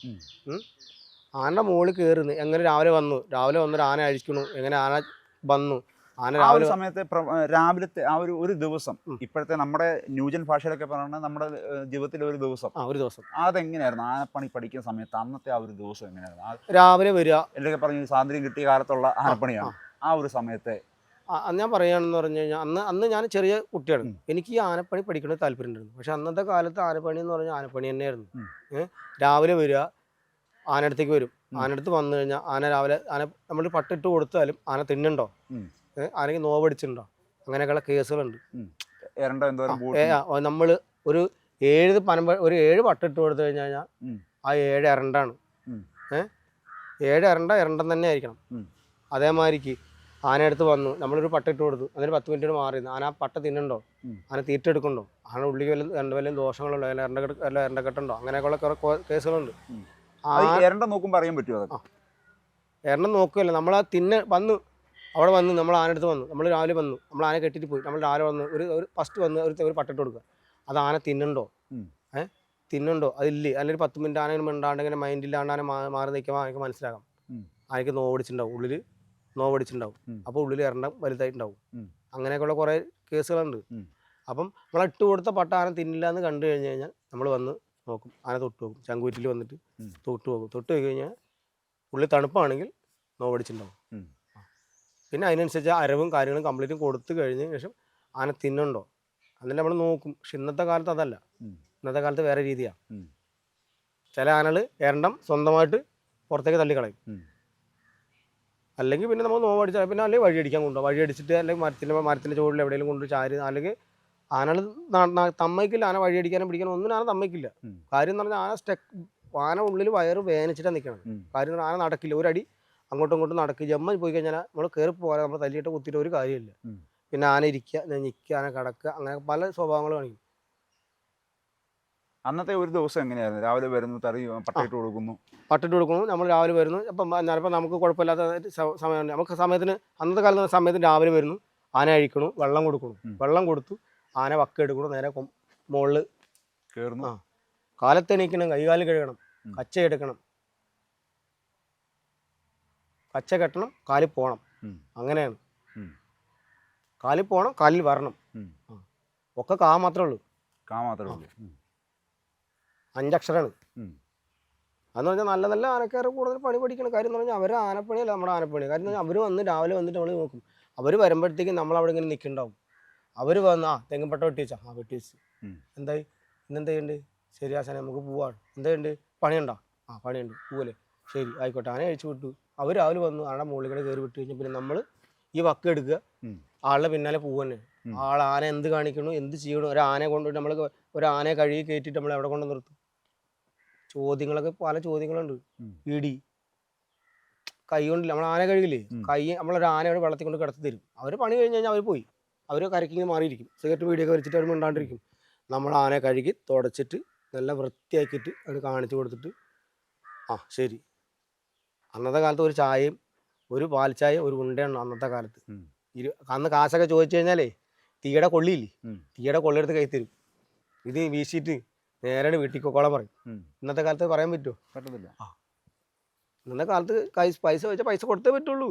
ആനയുടെ മുകളിൽ കയറുന്നു എങ്ങനെ രാവിലെ വന്നു? രാവിലെ വന്നൊരു ആന അഴിക്കണു എങ്ങനെ ആന വന്നു? ആന ആ ഒരു രാവിലെ സമയത്തെ പ്ര- രാവിലത്തെ ആ ഒരു ഒരു ദിവസം. ഇപ്പോഴത്തെ നമ്മുടെ ന്യൂജൻ ഭാഷയിലൊക്കെ പറയുന്നത് നമ്മുടെ ഏഹ്, ജീവിതത്തിലെ ഒരു ദിവസം. ആ ഒരു ദിവസം. അതെങ്ങനെയായിരുന്നു? ആനപ്പണി പഠിക്കുന്ന സമയത്ത് അന്നത്തെ ആ ഒരു ദിവസം എങ്ങനെയായിരുന്നു? ആ രാവിലെ വരിക. എന്തൊക്കെ പറഞ്ഞു സ്വാതന്ത്ര്യം കിട്ടിയ കാലത്തുള്ള ആനപ്പണിയാണ്. ആ. ഒരു സമയത്തെ ആ, അന്ന് ഞാൻ പറയുകയാണെന്ന് പറഞ്ഞു കഴിഞ്ഞാൽ അന്ന് അന്ന് ഞാൻ ചെറിയ കുട്ടിയായിരുന്നു ഉം. എനിക്ക് ഈ ആനപ്പണി പഠിക്കണ താല്പര്യം ഉണ്ടായിരുന്നു പക്ഷെ അന്നത്തെ കാലത്ത് ആനപ്പണി എന്ന് പറഞ്ഞാൽ ആനപ്പണി തന്നെയായിരുന്നു. ഉം. രാവിലെ വരിക ആനടുത്തേക്ക് വരും. ആനടുത്ത് വന്നു കഴിഞ്ഞാൽ ആന രാവിലെ ആന നമ്മൾ പട്ടിട്ട് കൊടുത്താലും ആന തിന്നുണ്ടോ? ആനക്ക് ആനയ്ക്ക് നോവടിച്ചിട്ടുണ്ടോ? അങ്ങനെയൊക്കെയുള്ള കേസുകളുണ്ട്. നമ്മൾ ഒരു ഏഴ് പനമ്പ ഒരു ഏഴ് പട്ടിട്ട് കൊടുത്തു കഴിഞ്ഞു കഴിഞ്ഞാൽ ആ ഏഴ് ഇരണ്ടാണ് ഏഹ് ഏഴ് ഇരണ്ട ഇരണ്ടൻ തന്നെ ആയിരിക്കണം. അതേമാതിരിക്ക് ആനയടുത്ത് വന്നു നമ്മളൊരു പട്ടിട്ട് കൊടുത്തു അതിന് പത്ത് മിനിറ്റ് മാറി. ആന ആ പട്ട തിന്നുണ്ടോ? ആന തീറ്റ എടുക്കണ്ടോ ആന ഉള്ളിക്ക് വല്ല രണ്ട് വല്ല ദോഷങ്ങളുണ്ടോ? അതിൽ ഇരണ്ടക്കെട്ട് അല്ല ഇരണ്ടക്കെട്ടുണ്ടോ അങ്ങനെയൊക്കെയുള്ള കുറേ കേസുകളുണ്ട്. എരണ്ട നോക്കും പറയാൻ പറ്റുമോ അതൊക്കെ? എരണ്ട നോക്കുകയല്ല. നമ്മൾ ആ തിന്ന വന്നു. അവിടെ വന്ന്. നമ്മൾ ആനടുത്ത് വന്നു. നമ്മൾ രാവിലെ വന്നു. നമ്മൾ ആന കെട്ടിട്ട് പോയി. നമ്മൾ രാവിലെ വന്ന് ഒരു ഒരു ഫസ്റ്റ് വന്ന് ഒരു ഒരു പട്ടിട്ട് കൊടുക്കുക. അത് ആന തിന്നുണ്ടോ? ഏഹ് തിന്നുണ്ടോ? അതില്ലേ അല്ലെങ്കിൽ പത്ത് മിനിറ്റ് ആന ഇങ്ങനെ മിണ്ടാണ്ട് ഇങ്ങനെ മൈൻഡില്ലാണ്ട് ആന മാറി നിൽക്കുമ്പോൾ ആനക്ക് മനസ്സിലാകാം. ആനക്ക് നോവടിച്ചിട്ടുണ്ടാവും ഉള്ളിൽ നോവടിച്ചിട്ടുണ്ടാവും അപ്പോൾ ഉള്ളിൽ എരണ്ട വലുതായിട്ടുണ്ടാവും. അങ്ങനെയൊക്കെയുള്ള കുറേ കേസുകളുണ്ട്. അപ്പം നമ്മൾ ഇട്ട് കൊടുത്ത പട്ട ആന തിന്നില്ല എന്ന് കണ്ടു കഴിഞ്ഞ് കഴിഞ്ഞാൽ നമ്മൾ വന്ന് നോക്കും. ആന തൊട്ട് നോക്കും. ചങ്കൂറ്റിൽ വന്നിട്ട്. തൊട്ട് നോക്കും. തൊട്ട് പോയി കഴിഞ്ഞാൽ ഉള്ളിൽ തണുപ്പാണെങ്കിൽ നോവടിച്ചിട്ടുണ്ടാവും. പിന്നെ അതിനനുസരിച്ച് അരവും കാര്യങ്ങളും കംപ്ലീറ്റും കൊടുത്തു കഴിഞ്ഞ ശേഷം ആന തിന്നുണ്ടോ? അതിൽ നമ്മൾ നോക്കും. പക്ഷെ ഇന്നത്തെ കാലത്ത് അതല്ല. ഇന്നത്തെ കാലത്ത് വേറെ രീതിയാണ് ചില ആനകൾ എരണ്ടം സ്വന്തമായിട്ട് പുറത്തേക്ക് തള്ളിക്കളയും. അല്ലെങ്കിൽ പിന്നെ നമ്മൾ നോവടിച്ചാൽ പിന്നെ അല്ലെങ്കിൽ വഴി അടിക്കാൻ കൊണ്ടുപോകും. വഴി അടിച്ചിട്ട് അല്ലെങ്കിൽ മരത്തിന്റെ മരത്തിന്റെ ചുവടിൽ എവിടെയെങ്കിലും കൊണ്ട് ചാരി അല്ലെങ്കിൽ ആനകൾ തമ്മയ്ക്കില്ല. ആന വഴി അടിക്കാനും പിടിക്കാനും ഒന്നും ആന തമ്മയ്ക്കില്ല. കാര്യം എന്ന് പറഞ്ഞാൽ ആന സ്റ്റെക്ക് ആന ഉള്ളിൽ വയറ് വേനച്ചിട്ടാണ് നിൽക്കണം കാര്യം എന്ന് പറഞ്ഞാൽ ആന നടക്കില്ല. ഒരടി അങ്ങോട്ടും ഇങ്ങോട്ടും നടക്കുക ജമ്മ പോയി കഴിഞ്ഞാൽ നമ്മൾ കയറി പോകാൻ നമ്മൾ തല്ലിയിട്ട് കുത്തിയിട്ട് ഒരു കാര്യമില്ല പിന്നെ ആന ഇരിക്കുക നിൽക്കുക ആന കിടക്കുക അങ്ങനെ പല സ്വഭാവങ്ങൾ കാണിക്കും. അന്നത്തെ ഒരു ദിവസം എങ്ങനെയായിരുന്നു? രാവിലെ വരുന്നു തറി പട്ടിട്ട് കൊടുക്കുന്നു. പട്ടിട്ട് കൊടുക്കുന്നു. നമ്മൾ രാവിലെ വരുന്നു. അപ്പം ചിലപ്പോൾ നമുക്ക് കുഴപ്പമില്ലാത്ത സമയമുണ്ട്. സമയം നമുക്ക് സമയത്തിന് അന്നത്തെ കാലത്ത് സമയത്തിന് രാവിലെ വരുന്നു. ആന അഴിക്കണു വെള്ളം കൊടുക്കണം വെള്ളം കൊടുത്തു. ആന വക്ക എടുക്കണം നേരെ മുകളിൽ കയറുന്നു ആ. കാലത്ത് എണീക്കണം കൈകാൽ കഴുകണം. കച്ച എടുക്കണം. കച്ച കെട്ടണം കാലിൽ പോകണം അങ്ങനെയാണ്. കാലിൽ പോകണം കാലിൽ വരണം. ഒക്കെ കാ മാത്രമേ ഉള്ളൂ. കാ മാത്രമേ ഉള്ളൂ. അഞ്ചക്ഷരാണ്. അതെന്ന് പറഞ്ഞാൽ നല്ല നല്ല ആനക്കാരെ കൂടുതൽ പണി പഠിക്കണം. കാര്യം എന്ന് പറഞ്ഞാൽ അവർ ആനപ്പണിയല്ല നമ്മുടെ ആനപ്പണി. കാര്യം എന്ന് പറഞ്ഞാൽ അവർ വന്ന് രാവിലെ വന്നിട്ട് നമ്മൾ നോക്കും. അവർ വരുമ്പോഴത്തേക്കും നമ്മൾ അവിടെ ഇങ്ങനെ നിൽക്കുന്നുണ്ടാവും അവർ വന്ന് ആ തെങ്ങുംപട്ട വെട്ടി വെച്ചാ. ആ വെട്ടി വെച്ച്. എന്തായി? ഇന്നെന്താ ചെയ്യണ്ട്? ശരി ആശാനെ നമുക്ക് പോവാണ്. എന്താ ചെയ്യണ്ട്? പണിയുണ്ടോ? ആ പണിയുണ്ട്. പോവല്ലേ? ശരി ആയിക്കോട്ടെ. ആനെ അഴിച്ചു വിട്ടു. അവർ രാവിലെ വന്നു ആളുടെ മുകളിൽ കൂടെ കയറി വിട്ട് കഴിഞ്ഞാൽ പിന്നെ നമ്മൾ ഈ വക്ക് എടുക്കുക. ആളുടെ പിന്നാലെ പോവന്നെ. ആൾ ആന എന്ത് കാണിക്കണു? എന്ത് ചെയ്യണു? ഒരു ആനയെ കൊണ്ടുപോയി നമ്മൾ ഒരു ആനയെ കഴുകി കയറ്റിയിട്ട് നമ്മൾ എവിടെ കൊണ്ട് നിർത്തും? ചോദ്യങ്ങളൊക്കെ പല ചോദ്യങ്ങളുണ്ട്. ഇടി. കൈ കൊണ്ടില്ല. നമ്മൾ ആന കഴുകില്ലേ. കൈ നമ്മളൊരു ആനയോട് വെള്ളത്തിൽ കൊണ്ട് കിടത്തി തരും. അവർ പണി കഴിഞ്ഞ് കഴിഞ്ഞാൽ അവർ പോയി. അവർ കരക്കിങ്ങനെ മാറിയിരിക്കും. സിഗരറ്റ് വീടിയൊക്കെ വലിച്ചിട്ട് അവർ മിണ്ടാണ്ടിരിക്കും നമ്മൾ ആനയെ കഴുകി തുടച്ചിട്ട് നല്ല വൃത്തിയാക്കിയിട്ട് അത് കാണിച്ചു കൊടുത്തിട്ട് ആ ശരി. അന്നത്തെ കാലത്ത് ഒരു ചായയും ഒരു പാൽ ചായയും ഒരു ഉണ്ടയാണ് അന്നത്തെ കാലത്ത്. ഇരു അന്ന് കാശൊക്കെ ചോദിച്ചു കഴിഞ്ഞാലേ തീയുടെ കൊള്ളിയില്ലേ. തീയുടെ കൊള്ളിയെടുത്ത് കൈ തരും. ഇത് വീശിയിട്ട് നേരെ വീട്ടിൽ കൊക്കോളം പറയും ഇന്നത്തെ കാലത്ത് പറയാൻ പറ്റുമോ പറ്റത്തില്ല. ഇന്നത്തെ കാലത്ത് പൈസ വെച്ചാൽ പൈസ കൊടുത്തേ പറ്റുള്ളൂ.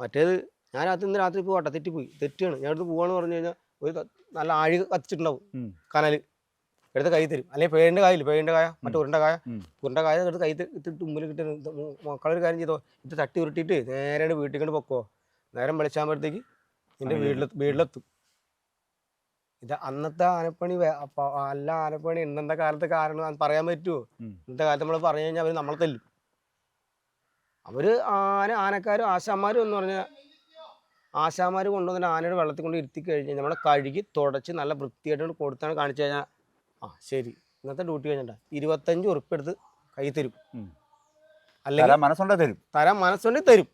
മറ്റേത് ഞാൻ അത് ഇന്ന് രാത്രി പോകട്ടെ തെറ്റി പോയി തെറ്റാണ്. ഞാൻ അടുത്ത് പോവാന്ന് പറഞ്ഞു കഴിഞ്ഞാൽ ഒരു നല്ല ആഴി കത്തിച്ചിട്ടുണ്ടാവും. കനൽ. എടുത്ത് കൈ തരും. അല്ലെങ്കിൽ പേരിന്റെ കായില്ല? പേരിന്റെ കായ മറ്റേ ഉരുണ്ട കായ. ഉരുണ്ട കായ എടുത്ത് കൈ ഇട്ടിട്ട് മുമ്പിൽ കിട്ടുന്ന മക്കളൊരു കാര്യം ചെയ്തോ? ഇത് തട്ടി ഉരുട്ടിയിട്ട് നേരെ വീട്ടിൽ കൊണ്ട് പൊക്കോ. നേരം വെളിച്ചാകുമ്പോഴത്തേക്ക് നിന്റെ വീട്ടിലെ വീട്ടിലെത്തും. ഇത് അന്നത്തെ ആനപ്പണി അല്ല ആനപ്പണി ഇന്നത്തെ കാലത്ത് കാരണം പറയാൻ പറ്റുമോ. ഇന്നത്തെ കാലത്ത് നമ്മൾ പറഞ്ഞു കഴിഞ്ഞാൽ അവർ നമ്മളെ തല്ലും. അവർ ആന ആനക്കാരും ആശാന്മാരും എന്ന് പറഞ്ഞാൽ ആശാന്മാർ കൊണ്ടുവന്നിട്ട് ആനയുടെ വെള്ളത്തിൽ കൊണ്ട് ഇരുത്തി കഴിഞ്ഞ് നമ്മളെ കഴുകി തുടച്ച് നല്ല വൃത്തിയായിട്ട് കൊടുത്താണ് കാണിച്ചു കഴിഞ്ഞാൽ ആ ശരി. ഇന്നത്തെ ഡ്യൂട്ടി കഴിഞ്ഞിട്ടാ. ഇരുപത്തഞ്ച് ഉറുപ്പ് എടുത്ത് കൈ തരും. അല്ലെങ്കിൽ മനസ്സുണ്ടെങ്കിൽ മനസ്സുണ്ടേ തരും. തരാൻ മനസ്സുണ്ടെങ്കിൽ തരും.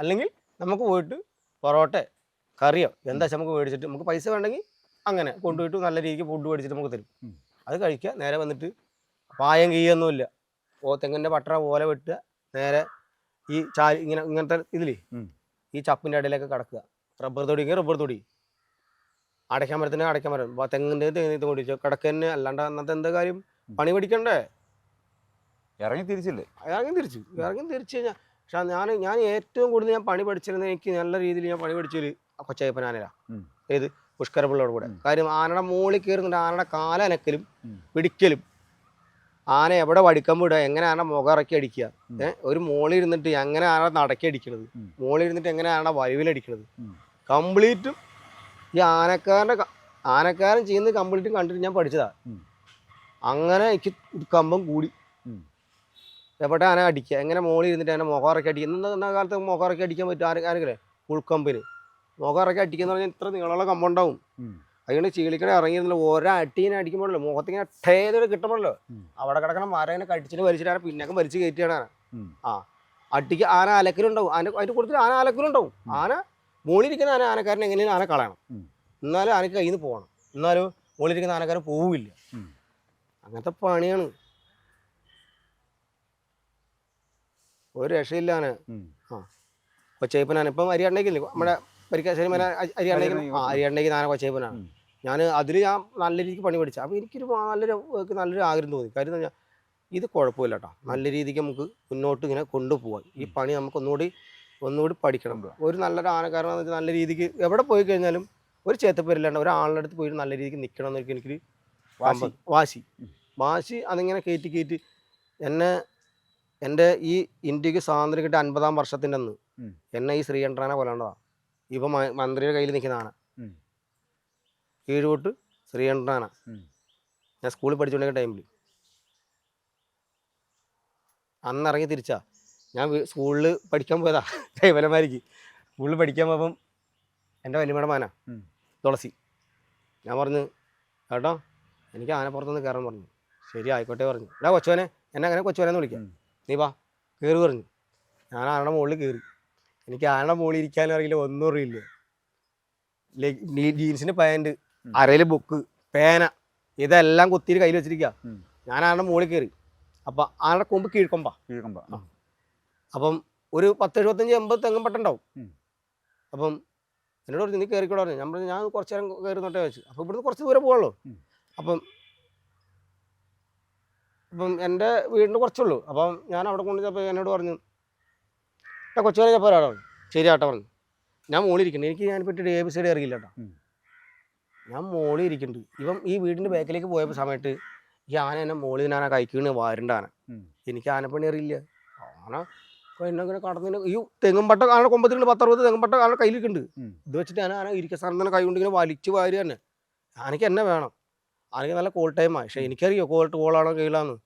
അല്ലെങ്കിൽ നമുക്ക് പോയിട്ട് പൊറോട്ട കറിയോ എന്താ വെച്ചാൽ നമുക്ക് മേടിച്ചിട്ട് നമുക്ക് പൈസ വേണ്ടെങ്കിൽ അങ്ങനെ കൊണ്ടുപോയിട്ട് നല്ല രീതിക്ക് ഫുഡ് മേടിച്ചിട്ട് നമുക്ക് തരും. അത് കഴിക്കുക. നേരെ വന്നിട്ട് പായം കീയൊന്നുമില്ല. ഓ തെങ്ങിന്റെ പട്ടറ പോലെ വെട്ടുക. നേരെ ഈ ചാ ഇങ്ങനെ ഇങ്ങനത്തെ ഇതിലേ. ഈ ചപ്പിന്റെ ഇടയിലേക്ക് കിടക്കുക. റബ്ബർ തൊടിയെങ്കിൽ റബ്ബർ തൊടി. അടയ്ക്കാൻ മരത്തിന് അടയ്ക്കാൻ മരം തേങ്ങ തെങ്ങിന്റെ തെങ്ങിന് തൊടി കിടക്കന്നെ അല്ലാണ്ട് അന്നത്തെ എന്താ കാര്യം? പണി പഠിക്കണ്ടേ ഇറങ്ങി തിരിച്ചില്ലേ? ഇറങ്ങി തിരിച്ചു. ഇറങ്ങി തിരിച്ചു കഴിഞ്ഞാൽ പക്ഷെ ഞാൻ ഞാൻ ഏറ്റവും കൂടുതൽ ഞാൻ പണി പഠിച്ചിരുന്നത് എനിക്ക് നല്ല രീതിയിൽ ഞാൻ പണി പഠിച്ചൊരു കൊച്ചയ്യപ്പൻ ആനല ഏത്? പുഷ്കരപ്പിള്ളയുടെ കൂടെ. കാര്യം ആനയുടെ മുകളിൽ കയറുന്നുണ്ട്. ആനയുടെ കാലനക്കലും. പിടിക്കലും. ആന എവിടെ വടിക്കാൻ വിടുക? എങ്ങനെ ആന മുഖം ഇറക്കി അടിക്കുക? ഏഹ് ഒരു മോളിൽ ഇരുന്നിട്ട് എങ്ങനെ ആന നടക്കി അടിക്കണത്. മോളിൽ ഇരുന്നിട്ട് എങ്ങനെ ആന വരുവിലടിക്കണത്. കംപ്ലീറ്റും ഈ ആനക്കാരന്റെ ആനക്കാരൻ ചെയ്യുന്നത് കംപ്ലീറ്റും കണ്ടിട്ട് ഞാൻ പഠിച്ചതാ. അങ്ങനെ എനിക്ക് കമ്പം കൂടി. എവിടെ ആന അടിക്കുക? എങ്ങനെ മോളിൽ ഇരുന്നിട്ട് ആന മുഖം ഇറക്കി അടിക്കുക? ഇന്ന കാലത്ത് മുഖം ഇറക്കി അടിക്കാൻ പറ്റും ആര് ആരെങ്കിലും ഉൾക്കമ്പിന് മുഖം ഇറക്കി അടിക്കുന്ന പറഞ്ഞാൽ ഇത്ര നീളമുള്ള കമ്പുണ്ടാവും അതുകൊണ്ട് ചീളിക്കണ ഇറങ്ങിയിരുന്നില്ല ഓരോ അട്ടീനെ അടിക്കുമ്പോഴല്ലോ മുഖത്തിങ്ങനെ ടേതൊരു കിട്ടുമ്പോഴല്ലോ. അവിടെ കിടക്കണ മരം ഇങ്ങനെ കടിച്ചിട്ട് വലിച്ചിട്ട് പിന്നൊക്കെ വലിച്ച് കയറ്റിയാണ് ആന. ആ അട്ടിക്ക് ആന അലക്കലുണ്ടാവും. ആന അതിന് കൊടുത്തിട്ട് ആന അലക്കലുണ്ടാവും. ആന മുകളിലിരിക്കുന്ന ആന ആനക്കാരൻ എങ്ങനെയും ആന കളയണം. എന്നാലും ആനക്ക് കയ്യിൽ നിന്ന് പോകണം. എന്നാലും മുകളിലിരിക്കുന്ന ആനക്കാരൻ പോവില്ല. അങ്ങനത്തെ പണിയാണ്. ഒരു രക്ഷയില്ല ആന. ഇപ്പൊ ചേപ്പനാണ് ഇപ്പം അരിയണ്ണയ്ക്കില്ലേ നമ്മുടെ പരിക്കാശ്ശേരി മല അരിയാണ്ടേക്ക് ആ അരിയണ്ണയ്ക്ക് നാന കൊച്ചേപ്പനാണ്. ഞാൻ അതിൽ ഞാൻ നല്ല രീതിക്ക് പണി പഠിച്ചു. അപ്പോൾ എനിക്കൊരു നല്ലൊരു നല്ലൊരു ആഗ്രഹം തോന്നി. കാര്യം എന്ന് ഇത് കുഴപ്പമില്ല കേട്ടോ നല്ല രീതിക്ക് നമുക്ക് മുന്നോട്ട് ഇങ്ങനെ കൊണ്ടുപോകാം ഈ പണി നമുക്ക് ഒന്നുകൂടി ഒന്നുകൂടി പഠിക്കണം. ഒരു നല്ലൊരു ആനക്കാരനെന്ന് വെച്ചാൽ നല്ല രീതിക്ക് എവിടെ പോയി കഴിഞ്ഞാലും ഒരു ചേത്തപ്പേരില്ലാണ്ട് ഒരാളുടെ അടുത്ത് പോയി നല്ല രീതിക്ക് നിൽക്കണം എന്നൊക്കെ എനിക്ക് വാശി. വാശി. അതിങ്ങനെ കയറ്റി കയറ്റി എന്നെ എന്റെ ഈ ഇന്ത്യയ്ക്ക് സ്വാതന്ത്ര്യം കിട്ടിയ അൻപതാം വർഷത്തിന്റെ അന്ന് എന്നെ ഈ ശ്രീകണ്ഠനെ കൊല്ലേണ്ടതാ. ഇപ്പം മന്ത്രിയുടെ കയ്യിൽ നിൽക്കുന്ന ആന ശ്രീകണ്ഠനാണ്. ഞാൻ സ്കൂളിൽ പഠിച്ചുകൊണ്ടിരിക്കുന്ന ടൈമിൽ അന്ന് ഇറങ്ങി തിരിച്ചാ. ഞാൻ സ്കൂളിൽ പഠിക്കാൻ പോയതാ. കൈവലമാരിക്ക്. സ്കൂളിൽ പഠിക്കാൻ പോയപ്പം എന്റെ വലിയമ്മയുടെ മാന തുളസി. ഞാൻ പറഞ്ഞു കേട്ടോ എനിക്ക് ആനപ്പുറത്തുനിന്ന് കയറാൻ പറഞ്ഞു. ശരി ആയിക്കോട്ടെ പറഞ്ഞു. എടാ കൊച്ചുവനെ എന്നെ അങ്ങനെ കൊച്ചുവരെന്ന് വിളിക്കാം. നീ വാ. കയറി പറഞ്ഞു. ഞാൻ ആരുടെ മുകളിൽ കയറി എനിക്ക് ആരുടെ മുകളിൽ ഇരിക്കാനും അറിയില്ല ഒന്നും അറിയില്ല. ജീൻസിന് പാന്റ് അരയിൽ ബുക്ക് പേന ഇതെല്ലാം കുത്തിയിട്ട് കയ്യിൽ വെച്ചിരിക്കുക. ഞാൻ ആരുടെ മുകളിൽ കയറി. അപ്പൊ ആരുടെ കൊമ്പ് കീഴ്ക്കൊമ്പ. കീഴ്ക്കൊമ്പ. അപ്പം ഒരു പത്ത് എഴുപത്തഞ്ച് എൺപത് തെങ്ങും പെട്ടുണ്ടാവും. അപ്പം എന്നോട് പറഞ്ഞു നീ കയറിക്കൂടെ പറഞ്ഞു. ഞാൻ പറഞ്ഞു ഞാൻ കുറച്ച് നേരം കയറി നോട്ടേ വെച്ചു. അപ്പോൾ ഇവിടുന്ന് കുറച്ച് ദൂരെ ഉം. അപ്പം അപ്പം എന്റെ വീടിന് കുറച്ചുള്ളൂ. അപ്പം ഞാൻ അവിടെ കൊണ്ടുവന്നപ്പോൾ എന്നോട് പറഞ്ഞു ഞാൻ കൊച്ചു വരെ ഞാൻ ഒരാളാണ് ശരി ആട്ടോ പറഞ്ഞു. ഞാൻ മോളിരിക്കുന്നു എനിക്ക് ഞാൻ പറ്റി എ ബി സൈഡ് അറിയില്ല കേട്ടോ. ഞാൻ മോളിൽ ഇരിക്കുന്നുണ്ട് ഇവൻ ഈ വീടിന്റെ ബാക്കിലേക്ക് പോയ സമയത്ത് ഈ ആന എന്നെ മോളിൽ ഞാൻ ആ കൈക്കീണ് വാരണ്ട ആന. എനിക്ക് ആനപ്പണി അറിയില്ല. ആന അപ്പോൾ എന്നെ ഇങ്ങനെ കടന്നിന് ഈ തെങ്ങുംപട്ട ആന കൊമ്പത്തിനുണ്ട് പത്തറുപത് തെങ്ങുംപട്ട ആന കയ്യിലിരിക്കുന്നുണ്ട്. ഇത് വെച്ചിട്ട് ഞാൻ ആന ഇരിക്കുന്ന സ്ഥലം തന്നെ കൈ കൊണ്ട് ഇങ്ങനെ വലിച്ചു വാരി തന്നെ. ആനയ്ക്ക് എന്നെ വേണം. ആനയ്ക്ക് നല്ല കോൾ ടൈമാണ് പക്ഷേ എനിക്കറിയോ കോൾട്ട് കോളാണോ കയ്യിലാന്ന്.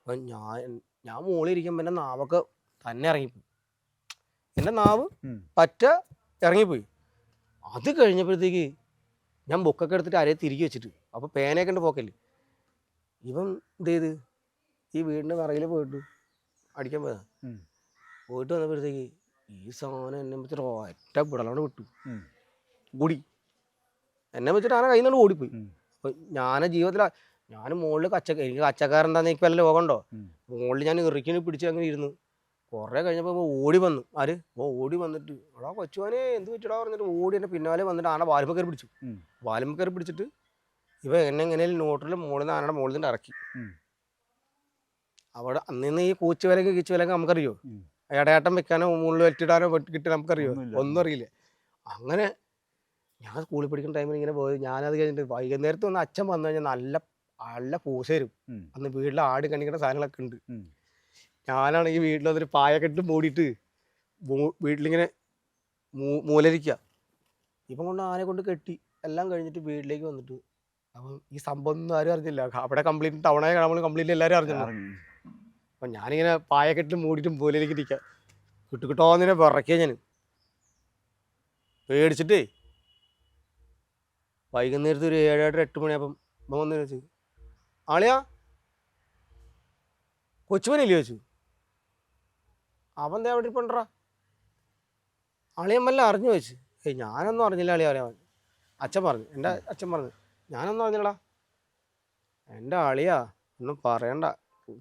അപ്പം ഞാൻ ഞാൻ മോളി ഇരിക്കുമ്പോൾ എന്റെ നാവൊക്കെ തന്നെ ഇറങ്ങിപ്പോയി. എന്റെ നാവ്. പറ്റ ഇറങ്ങിപ്പോയി. അത് കഴിഞ്ഞപ്പോഴത്തേക്ക് ഞാൻ ബുക്കൊക്കെ എടുത്തിട്ട് അരയെ തിരികെ വെച്ചിട്ട് അപ്പോൾ പേനയൊക്കെ ഉണ്ട് പോക്കല്ലേ ഇവൻ എന്ത് ചെയ്ത്? ഈ വീടിന്റെ വിറകിൽ പോയിട്ട് അടിക്കാൻ പോയതാ. പോയിട്ട് വന്നപ്പോഴത്തേക്ക് ഈ സാധനം എന്നെ വെച്ചിട്ട് ഒറ്റ വിടലോണ്ട് വിട്ടു. ഓടി. എന്നെ വെച്ചിട്ട് ആന കയ്യിൽ നിന്ന് ഓടിപ്പോയി അപ്പൊ ഞാൻ ജീവിതത്തിൽ ഞാൻ മുകളിൽ കച്ച എനിക്ക് കച്ചക്കാരൻ എന്താന്ന് എനിക്ക് വല്ല ലോകമുണ്ടോ. മുകളിൽ ഞാൻ ഇറുക്കിന് പിടിച്ച് അങ്ങനെ ഇരുന്നു കുറേ കഴിഞ്ഞപ്പോൾ ഓടി വന്നു. ആര്? അപ്പോൾ ഓടി വന്നിട്ട് എടാ കൊച്ചുവാനെ എന്ത് വെച്ചിടാ പറഞ്ഞിട്ട് ഓടി എന്നെ പിന്നാലെ വന്നിട്ട് ആന വാലുമ്പ കയറി പിടിച്ചു. വാലുമ്പ കയറി പിടിച്ചിട്ട് ഇവ എന്നെ എങ്ങനെയും നോട്ടിൽ മുകളിൽ നിന്ന് ആനയുടെ മുകളിൽ നിന്ന് ഇറക്കി. അവിടെ അന്ന് ഈ കൂച്ചു വിലക്ക് കീച്ചു വിലക്ക് നമുക്കറിയോ. ഇടയാട്ടം വെക്കാനോ മുകളിൽ വെറ്റിടാനോ കിട്ടി നമുക്കറിയോ? ഒന്നും അറിയില്ല. അങ്ങനെ ഞാൻ സ്കൂളിൽ പഠിക്കുന്ന ടൈമിൽ ഇങ്ങനെ പോയി. ഞാനത് കഴിഞ്ഞിട്ട് വൈകുന്നേരത്ത് വന്ന് അച്ഛൻ വന്നു കഴിഞ്ഞാൽ നല്ല നല്ല തരും അന്ന് വീട്ടിൽ ആട് കണിക്കുന്ന സാധനങ്ങളൊക്കെ ഉണ്ട്. ഞാനാണെങ്കിൽ വീട്ടിൽ വന്നൊരു പായക്കെട്ട് മൂടിയിട്ട് വീട്ടിലിങ്ങനെ മൂ മൂലരിക്കുക ഇപ്പം കൊണ്ട് ആനെ കൊണ്ട് കെട്ടി എല്ലാം കഴിഞ്ഞിട്ട് വീട്ടിലേക്ക് വന്നിട്ട്. അപ്പം ഈ സംഭവം ഒന്നും ആരും അറിഞ്ഞില്ല. അവിടെ കംപ്ലീറ്റ് ടൗണായ നമ്മൾ കംപ്ലീറ്റ് എല്ലാവരും അറിഞ്ഞില്ല അറിഞ്ഞു. അപ്പം ഞാനിങ്ങനെ പായക്കെട്ടിൽ മൂടിയിട്ട് മൂലയിലേക്ക് ഇരിക്കുക കിട്ടുകിട്ടോന്നിനെ വിറക്കിയ ഞാൻ പേടിച്ചിട്ടേ. വൈകുന്നേരത്ത് ഒരു ഏഴേഴര എട്ട് മണിയാകുമ്പം ഇപ്പം വന്നു ചോദിച്ചു ആളിയാ? കൊച്ചുമനില്ലേ? ചോദിച്ചു. അവൻ ദേ അവിടെ ഇരിപ്പുണ്ടറാ അളിയമ്മല്ല അറിഞ്ഞു വെച്ച്. ഏയ് ഞാനൊന്നും അറിഞ്ഞില്ല അളിയ അറിയാൻ അച്ഛൻ പറഞ്ഞു. എന്റെ അച്ഛൻ പറഞ്ഞു? ഞാനൊന്നും അറിഞ്ഞില്ലടാ. എന്റെ അളിയാ ഒന്നും പറയണ്ട.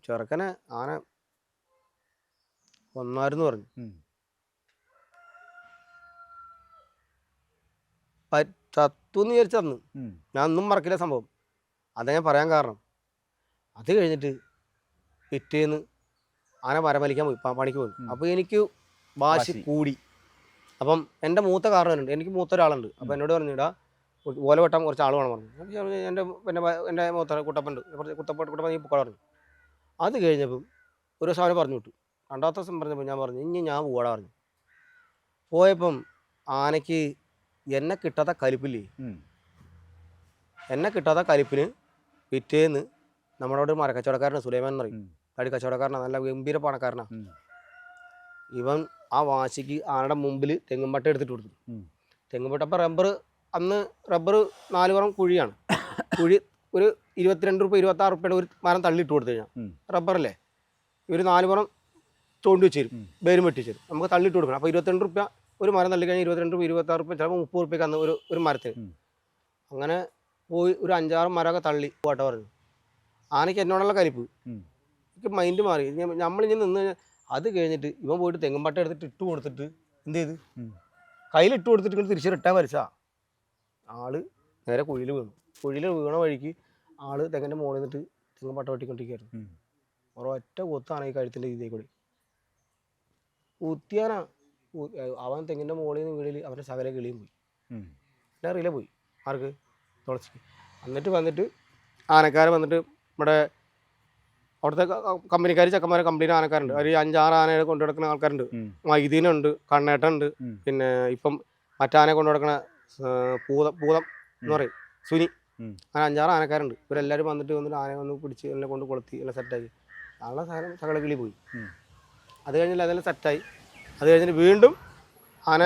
ചെറുക്കനെ ആന കൊന്നായിരുന്നു പറഞ്ഞു. പറ്റത്തു ചത്തുന്ന് വിചാരിച്ചു തന്നു. ഞാൻ ഒന്നും മറക്കില്ല സംഭവം. അതാ ഞാൻ പറയാൻ കാരണം. അത് കഴിഞ്ഞിട്ട് പിറ്റേന്ന് ആന മരമലിക്കാൻ പോയി പണിക്ക് പോയി. അപ്പൊ അപ്പോൾ എനിക്ക് വാശി. കൂടി. അപ്പം എന്റെ മൂത്ത കാരണവരുണ്ട് എനിക്ക് മൂത്ത ഒരാളുണ്ട്. അപ്പോൾ എന്നോട് പറഞ്ഞിടാ ഓല വെട്ടാൻ കുറച്ച് ആൾ വേണം പറഞ്ഞു. എന്റെ എന്റെ പിന്നെ എന്റെ എന്റെ മൂത്ത കുട്ടപ്പുണ്ട് കുറച്ച് കുട്ടപ്പ ഈ പൊക്കോള പറഞ്ഞു. അത് കഴിഞ്ഞപ്പം ഒരു ദിവസം അവനെ പറഞ്ഞു വിട്ടു. രണ്ടാമത്തെ ദിവസം പറഞ്ഞപ്പോൾ ഞാൻ പറഞ്ഞു ഇനി ഞാൻ പോടാ പറഞ്ഞു. പോയപ്പം ആനയ്ക്ക് എന്നെ കിട്ടാത്ത കലിപ്പില്ലേ? എന്നെ കിട്ടാത്ത കലിപ്പിന് പിറ്റേന്ന് നമ്മളോട് മരക്കച്ചവടക്കാരൻ സുലൈമാൻ എന്ന് പറയും. തടി കച്ചവടക്കാരനാണ് നല്ല ഗംഭീര പണക്കാരനാണ്. ഇവൻ ആ വാശിക്ക് ആനയുടെ മുമ്പിൽ തെങ്ങുംപട്ട എടുത്തിട്ട് കൊടുത്തു. തെങ്ങുംപട്ട അപ്പം റബ്ബർ അന്ന് റബ്ബർ നാല് പുറം കുഴിയാണ്. കുഴി ഒരു ഇരുപത്തിരണ്ട് റുപ്യ ഇരുപത്തി ആറ് റുപ്യയുടെ ഒരു മരം തള്ളിയിട്ട് കൊടുത്തു കഴിഞ്ഞാൽ റബ്ബറല്ലേ? ഇവർ നാല് പുറം തോണ്ടി വെച്ച് തരും ഉം. ബേരും വെട്ടി തരും. നമുക്ക് തള്ളിയിട്ട് കൊടുക്കണം. അപ്പോൾ ഇരുപത്തിരണ്ട് റുപ്യ ഒരു മരം തള്ളി കഴിഞ്ഞാൽ ഇരുപത്തിരണ്ട് റുപ്യ ഇരുപത്തി ആറ് റുപ്യ ചിലപ്പോൾ മുപ്പത് റുപ്യക്ക് അന്ന് ഒരു ഒരു മരത്തിന്. അങ്ങനെ പോയി ഒരു അഞ്ചാറ് മരമൊക്കെ തള്ളി പോട്ടെ പറഞ്ഞു. ആനയ്ക്ക് എന്നോടുള്ള കലിപ്പ്. എനിക്ക് മൈൻഡ് മാറി. നമ്മളിങ്ങനെ നിന്ന് കഴിഞ്ഞാൽ അത് കഴിഞ്ഞിട്ട് ഇവൻ പോയിട്ട് തെങ്ങുംപട്ട എടുത്തിട്ട് ഇട്ട് കൊടുത്തിട്ട് എന്ത് ചെയ്ത്. കയ്യിൽ ഇട്ട് കൊടുത്തിട്ട് ഇങ്ങനെ തിരിച്ചു റിട്ടാൻ വരച്ചാ. ആൾ നേരെ കുഴിയിൽ വീണു. കുഴിയിൽ വീണ വഴിക്ക് ആൾ തെങ്ങിന്റെ മുകളിൽ നിന്നിട്ട് തെങ്ങുംപട്ട വെട്ടിക്കൊണ്ടിരിക്കുകയായിരുന്നു ഓരോ ഒറ്റ കൊത്താണ് ഈ കഴുത്തിന്റെ ഇതേ കൂടി. കുത്തിയാനാ. അവൻ തെങ്ങിന്റെ മുകളിൽ നിന്ന് വീടിൽ അവന്റെ സകല കിളിയും പോയി. എന്നെ അറിയില്ല പോയി. ആർക്ക്? തുളച്ചിക്ക് എന്നിട്ട് വന്നിട്ട് ആനക്കാരെ വന്നിട്ട് നമ്മുടെ അവിടുത്തെ കമ്പനിക്കാർ ചെക്കന്മാരെ കമ്പനി ആനക്കാരുണ്ട്. ഒരു അഞ്ചാറ് ആനയെ കൊണ്ടു നടക്കുന്ന ആൾക്കാരുണ്ട്. മൈദീനുണ്ട് കണ്ണേട്ടുണ്ട് പിന്നെ ഇപ്പം മറ്റാനെ കൊണ്ടു നടക്കുന്ന പൂതം പൂതം എന്ന് പറയും. സുനി. അങ്ങനെ അഞ്ചാറ് ആനക്കാരുണ്ട്. ഇവരെല്ലാവരും വന്നിട്ട് വന്നിട്ട് ആനയെ വന്ന് പിടിച്ച് എന്നെ കൊണ്ട് കൊളുത്തി എല്ലാം സെറ്റാക്കി ആളെ സാധനം സകല കിളി പോയി. അത് കഴിഞ്ഞില്ല അതെല്ലാം സെറ്റായി അത് കഴിഞ്ഞിട്ട് വീണ്ടും ആന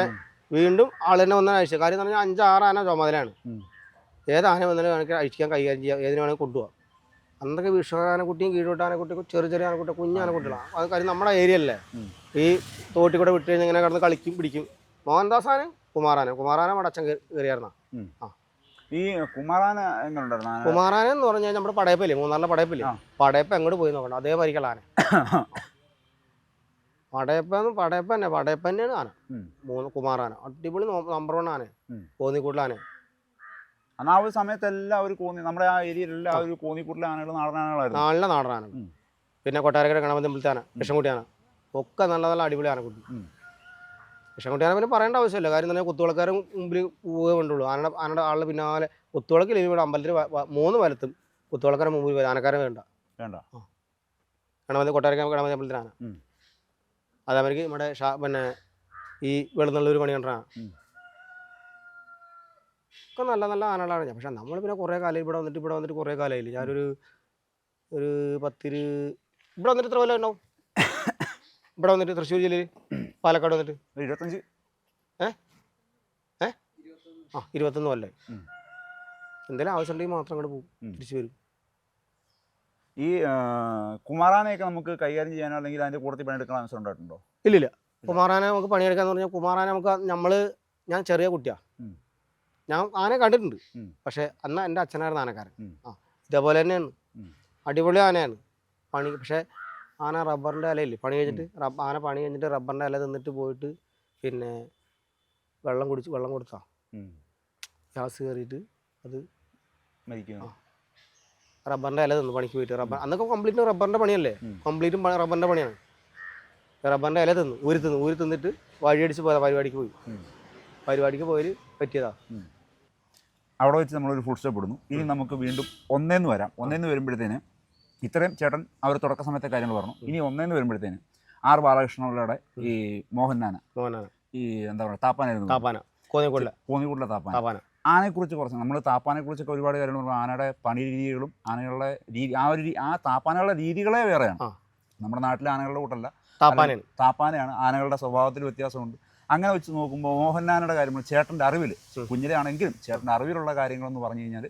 വീണ്ടും ആൾ തന്നെ വന്നാൽ അഴിച്ചു കാര്യം എന്ന് പറഞ്ഞാൽ അഞ്ചാറ് ആന ചുമതലയാണ്. ഏത് ആന വന്നാലും എനിക്ക് അഴിക്കാൻ കൈകാര്യം ചെയ്യാം. ഏതിനു വേണമെങ്കിൽ കൊണ്ടുപോകാം അന്നൊക്കെ വിഷാനക്കുട്ടിയും കീഴോട്ടാനക്കുട്ടിയും ചെറിയ ചെറിയ ആനക്കുട്ടി കുഞ്ഞു ആനക്കുട്ടികളാണ് അത് കാര്യം നമ്മുടെ ഏരിയ അല്ലേ? ഈ തോട്ടി കൂടെ വിട്ട് കഴിഞ്ഞാൽ ഇങ്ങനെ കിടന്ന് കളിക്കും പിടിക്കും. മോഹൻദാസാന് കുമാറാന. കുമാറാന നമ്മുടെ അച്ഛൻ കയറിയായിരുന്ന ഈ കുമാറാന എങ്ങനെ ഉണ്ടായിരുന്നു ആന? കുമാറാന എന്ന് പറഞ്ഞാൽ നമ്മുടെ പടയപ്പല്ലേ? മൂന്നാറിലെ പടയപ്പല്ലേ? പടയപ്പ എങ്ങോട്ട് പോയി നോക്കണം അതേ പരിക്കുള്ള ആന. പടയപ്പ പടയപ്പന്നെ പടയപ്പ തന്നെയാണ് ആന. മൂന്ന് കുമാറാന. അടിപൊളി നമ്പർ വൺ ആന. ഉം. അന്ന് ആ ഒരു സമയത്തെല്ലാം ഒരു കോന്നി നമ്മുടെ ആ ഏരിയയിലെല്ലാം ആ ഒരു കോന്നിക്കൂട്ടിലെ ആനകൾ നാടൻ ആനകളായിരുന്നു നാളിലെ നാടനാന പിന്നെ കൊട്ടാരക്കര ഗണപതി ആന ഒക്കെ നല്ല നല്ല അടിപൊളി ആനക്കുട്ടി. ആന പിന്നെ പറയേണ്ട ആവശ്യമില്ല. കാര്യം തന്നെ കുത്തുവിളക്കാരും മുമ്പിൽ പോവുക കൊണ്ടുള്ളൂ. ആനയുടെ ആനയുടെ ആളുടെ പിന്നാലെ കുത്തുവിളക്കിൽ ഇവിടെ അമ്പലത്തിൽ മൂന്ന് വലത്തും കുത്തുവിളക്കാരൻ മുമ്പിൽ വരും. ആനക്കാരൻ വേണ്ട. വേണ്ട. ഗണപതി കൊട്ടാരക്കര ഗണപതി അമ്പലത്തിലാണ് നമ്മുടെ ഷാ പിന്നെ ഈ വെളുന്നുള്ളൊരു പണി കണ്ടാ ഉം. ഒക്കെ നല്ല നല്ല ആനകളാണ്. ഞാൻ പക്ഷെ നമ്മൾ പിന്നെ കുറേ കാലം ഇവിടെ വന്നിട്ട് ഇവിടെ വന്നിട്ട് കുറേ കാലമായില്ല? ഞാനൊരു ഒരു പത്തിരു ഇവിടെ വന്നിട്ട് എത്ര കൊല്ലം ഉണ്ടാവും? ഇവിടെ വന്നിട്ട് തൃശ്ശൂർ ജില്ലയിൽ? പാലക്കാട് വന്നിട്ട്? ഒരു ഇരുപത്തഞ്ച് ആ ഇരുപത്തൊന്ന് കൊല്ലം. എന്തെങ്കിലും ആവശ്യമുണ്ടെങ്കിൽ മാത്രം അങ്ങോട്ട് പോകും. തിരിച്ചു വരും. ഈ കുമാറാനയൊക്കെ നമുക്ക് കൈകാര്യം ചെയ്യാനോ അല്ലെങ്കിൽ അതിന്റെ കൂട്ടത്തിൽ പണിയെടുക്കാൻ ആവശ്യം ഉണ്ടായിട്ടുണ്ടോ? ഇല്ലില്ല. കുമാറാനെ നമുക്ക് പണിയെടുക്കാന്ന് പറഞ്ഞാൽ കുമാറാനെ നമുക്ക് നമ്മൾ ഞാൻ ചെറിയ കുട്ടിയാ. ഉം. ഞാൻ ആന കണ്ടിട്ടുണ്ട്. പക്ഷെ അന്ന് എന്റെ അച്ഛനായിരുന്നു ആനക്കാരൻ. ആ ഇതേപോലെ തന്നെയാണ്. അടിപൊളി ആനയാണ്. പണി പക്ഷെ ആന റബ്ബറിന്റെ ഇലയില്ലേ? പണി കഴിഞ്ഞിട്ട് റബ്ബ ആന പണി കഴിഞ്ഞിട്ട് റബ്ബറിന്റെ ഇല തിന്നിട്ട് പോയിട്ട് പിന്നെ വെള്ളം കുടിച്ച് വെള്ളം കൊടുത്താ. ഗ്യാസ് കയറിയിട്ട് അത് റബ്ബറിന്റെ ഇല തിന്നു പണിക്ക് പോയിട്ട്. റബ്ബർ അന്നൊക്കെ കംപ്ലീറ്റ് റബ്ബറിന്റെ പണിയല്ലേ. കംപ്ലീറ്റും റബ്ബറിന്റെ പണിയാണ്. റബ്ബറിന്റെ ഇല തിന്നു ഊരി തിന്നു ഊരി തിന്നിട്ട് വഴിയടിച്ച് പോയതാ പരിപാടിക്ക് പോയി. പരിപാടിക്ക് പോയി പറ്റിയതാ. അവിടെ വെച്ച് നമ്മളൊരു ഫുൾ സ്റ്റോപ്പ് ഇടുന്നു. ഇനി നമുക്ക് വീണ്ടും ഒന്നേന്ന് വരാം. ഒന്നേന്ന് വരുമ്പോഴത്തേന് ഇത്രയും ചേട്ടൻ അവർ തുടക്ക സമയത്തെ കാര്യങ്ങൾ പറഞ്ഞു. ഇനി ഒന്നേന്ന് വരുമ്പോഴത്തേന് ആർ ബാലകൃഷ്ണപിള്ളയുടെ ഈ മോഹൻലാന മോഹനാണ് ഈ എന്താ പറയുക താപ്പാനായിരുന്നു. താപ്പാന. കോന്നിക്കൊല്ല കോന്നിക്കൂട്ടിലെ താപ്പാൻ താപ്പാന. ആനയെക്കുറിച്ച് കുറച്ച് നമ്മൾ താപ്പാനെ കുറിച്ചൊക്കെ ഒരുപാട് കാര്യങ്ങൾ പറഞ്ഞു. ആനയുടെ പണി രീതികളും ആനകളുടെ രീതി ആ ഒരു ആ താപ്പാനകളുടെ രീതികളെ വേറെയാണ്. നമ്മുടെ നാട്ടിലെ ആനകളുടെ കൂട്ടല്ല. താപ്പാനയാണ്. ആനകളുടെ സ്വഭാവത്തിൽ വ്യത്യാസമുണ്ട്. അങ്ങനെ വെച്ച് നോക്കുമ്പോൾ മോഹൻലാലിന്റെ കാര്യങ്ങൾ ചേട്ടന്റെ അറിവിൽ. കുഞ്ഞിലെ ആണെങ്കിലും ചേട്ടന്റെ അറിവിലുള്ള കാര്യങ്ങളെന്ന് പറഞ്ഞു കഴിഞ്ഞാൽ